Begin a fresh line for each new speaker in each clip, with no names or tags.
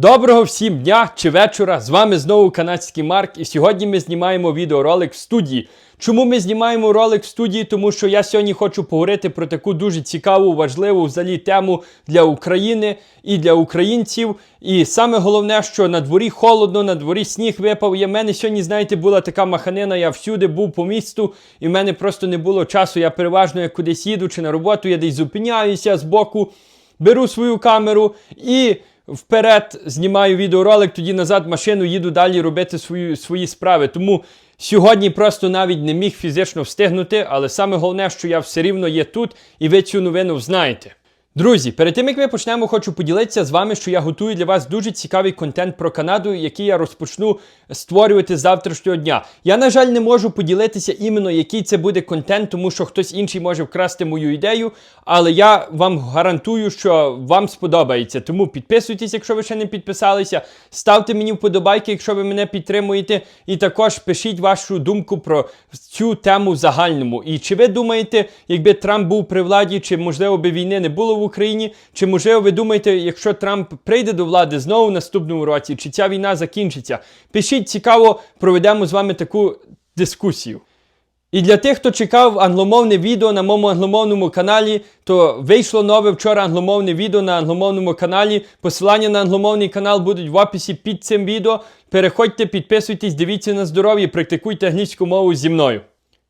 Доброго всім дня чи вечора! З вами знову канадський Марк, і сьогодні ми знімаємо відеоролик в студії. Чому ми знімаємо ролик в студії? Тому що я сьогодні хочу поговорити про таку дуже цікаву, важливу взагалі тему для України і для українців. І саме головне, що на дворі холодно, на дворі сніг випав. І в мене сьогодні, знаєте, була така маханина. Я всюди був по місту, і в мене просто не було часу. Я переважно як кудись їду чи на роботу, я десь зупиняюся з боку, беру свою камеру і вперед знімаю відеоролик, тоді назад машину їду далі робити свої, свої справи. Тому сьогодні просто навіть не міг фізично встигнути, але саме головне, що я все рівно є тут, і ви цю новину знаєте. Друзі, перед тим як ми почнемо, хочу поділитися з вами, що я готую для вас дуже цікавий контент про Канаду, який я розпочну створювати завтрашнього дня. Я, на жаль, не можу поділитися іменно, який це буде контент, тому що хтось інший може вкрасти мою ідею. Але я вам гарантую, що вам сподобається. Тому підписуйтесь, якщо ви ще не підписалися. Ставте мені вподобайки, якщо ви мене підтримуєте. І також пишіть вашу думку про цю тему в загальному. І чи ви думаєте, якби Трамп був при владі, чи можливо би війни не було в Україні? Чи можливо ви думаєте, якщо Трамп прийде до влади знову в наступному році, чи ця війна закінчиться? Пишіть цікаво, проведемо з вами таку дискусію. І для тих, хто чекав англомовне відео на моєму англомовному каналі, то вийшло нове вчора англомовне відео на англомовному каналі. Посилання на англомовний канал будуть в описі під цим відео. Переходьте, підписуйтесь, дивіться на здоров'я, практикуйте англійську мову зі мною.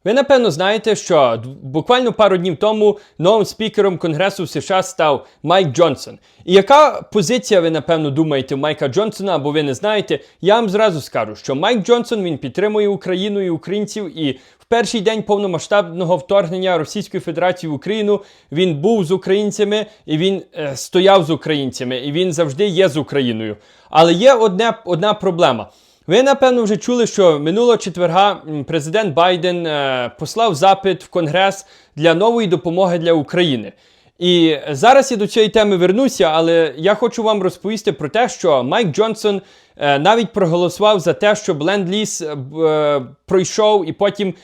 Ви напевно знаєте, що буквально пару днів тому новим спікером Конгресу в США став Майк Джонсон. І яка позиція, ви напевно думаєте, Майка Джонсона, або ви не знаєте? Я вам зразу скажу, що Майк Джонсон він підтримує Україну і українців, і в перший день повномасштабного вторгнення Російської Федерації в Україну він був з українцями і він е, стояв з українцями, і він завжди є з Україною. Але є одне, одна проблема. Ви напевно вже чули, що минулого четверга президент Байден е, послав запит в Конгрес для нової допомоги для України. І зараз я до цієї теми вернуся, але я хочу вам розповісти про те, що Майк Джонсон е, навіть проголосував за те, щоб ленд-ліз е, е, пройшов, і потім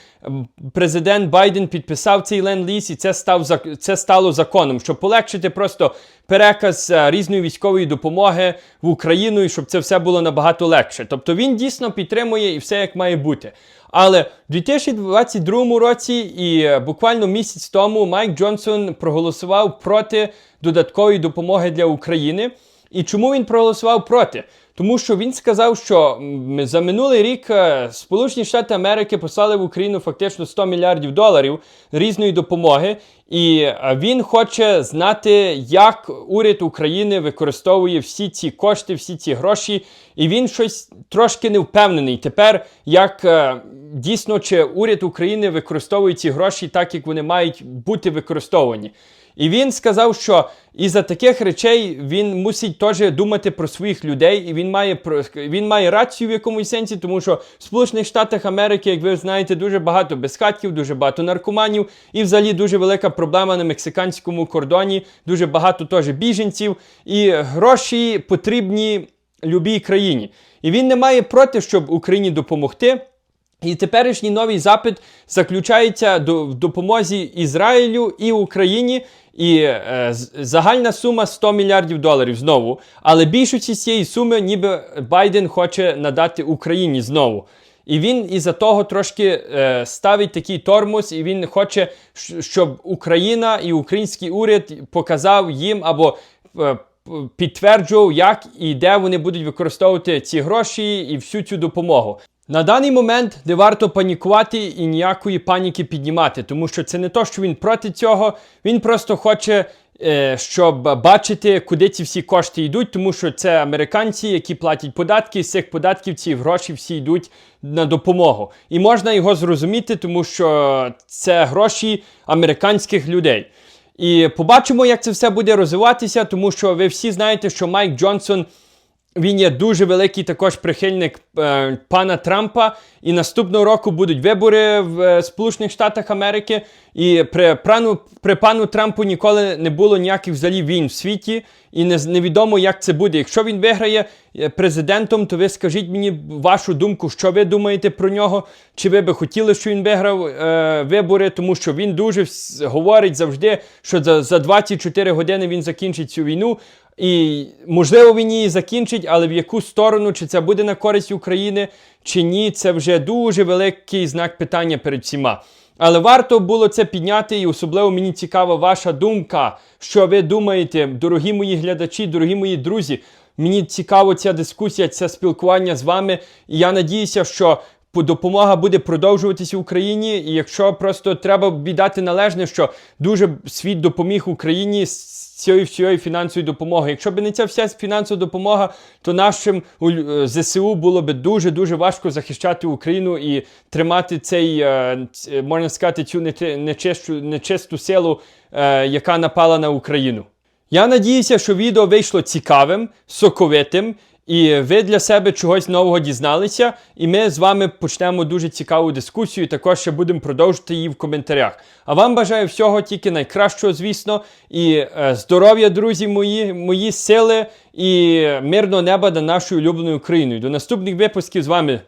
президент Байден підписав цей ленд-ліз, і це став це стало законом, щоб полегшити просто переказ е, різної військової допомоги в Україну, і щоб це все було набагато легше. Тобто він дійсно підтримує і все як має бути. Але в 2022 році і е, буквально місяць тому Майк Джонсон проголосував проти додаткової допомоги для України. І чому він проголосував проти? Тому що він сказав, що за минулий рік е, Сполучені Штати Америки послали в Україну фактично 100 мільярдів доларів різної допомоги, і е, він хоче знати, як уряд України використовує всі ці кошти, всі ці гроші. І він щось трошки не впевнений тепер, як е, дійсно чи уряд України використовує ці гроші так, як вони мають бути використовані. І він сказав, що із-за таких речей він мусить теж думати про своїх людей, і він має про він має рацію в якомусь сенсі, тому що в Сполучених Штатах Америки, як ви знаєте, дуже багато безхатків, дуже багато наркоманів, і взагалі дуже велика проблема на мексиканському кордоні, дуже багато теж біженців, і гроші потрібні любій країні. І він не має проти, щоб Україні допомогти. І теперішній новий запит заключається в допомозі Ізраїлю і Україні. І е, загальна сума 100 мільярдів доларів знову. Але більшість цієї суми, ніби Байден хоче надати Україні знову. І він із-за того трошки е, ставить такий тормоз, і він хоче, щоб Україна і український уряд показав їм або е, підтверджував, як і де вони будуть використовувати ці гроші і всю цю допомогу. На даний момент не варто панікувати і ніякої паніки піднімати, тому що це не то, що він проти цього, він просто хоче, е, щоб бачити, куди ці всі кошти йдуть, тому що це американці, які платять податки, з цих податків ці гроші всі йдуть на допомогу. І можна його зрозуміти, тому що це гроші американських людей. І побачимо, як це все буде розвиватися, тому що ви всі знаєте, що Майк Джонсон він є дуже великий також прихильник е, пана Трампа. І наступного року будуть вибори в е, Сполучених Штатах Америки. І при, прану, при пану Трампу ніколи не було ніяких взагалі війн в світі. І не, невідомо, як це буде. Якщо він виграє е, президентом, то ви скажіть мені вашу думку, що ви думаєте про нього. Чи ви би хотіли, щоб він виграв е, вибори, тому що він дуже говорить завжди, що за, за 24 години він закінчить цю війну. І можливо він її закінчить, але в яку сторону, чи це буде на користь України, чи ні, це вже дуже великий знак питання перед всіма. Але варто було це підняти, і особливо мені цікава ваша думка. Що ви думаєте, дорогі мої глядачі, дорогі мої друзі? Мені цікаво ця дискусія, це спілкування з вами. І я надіюся, що допомога буде продовжуватися Україні. І якщо просто треба віддати належне, що дуже світ допоміг Україні з цією всією фінансовою допомогою. Якщо б не ця вся фінансова допомога, то нашим е, ЗСУ було б дуже дуже важко захищати Україну і тримати цей, е, можна сказати, цю нечисту, нечисту силу, е, яка напала на Україну. Я надіюся, що відео вийшло цікавим, соковитим, і ви для себе чогось нового дізналися. І ми з вами почнемо дуже цікаву дискусію. Також ще будемо продовжувати її в коментарях. А вам бажаю всього тільки найкращого, звісно, і е, здоров'я, друзі мої, мої сили і мирного неба над нашою улюбленою Україною. До наступних випусків з вами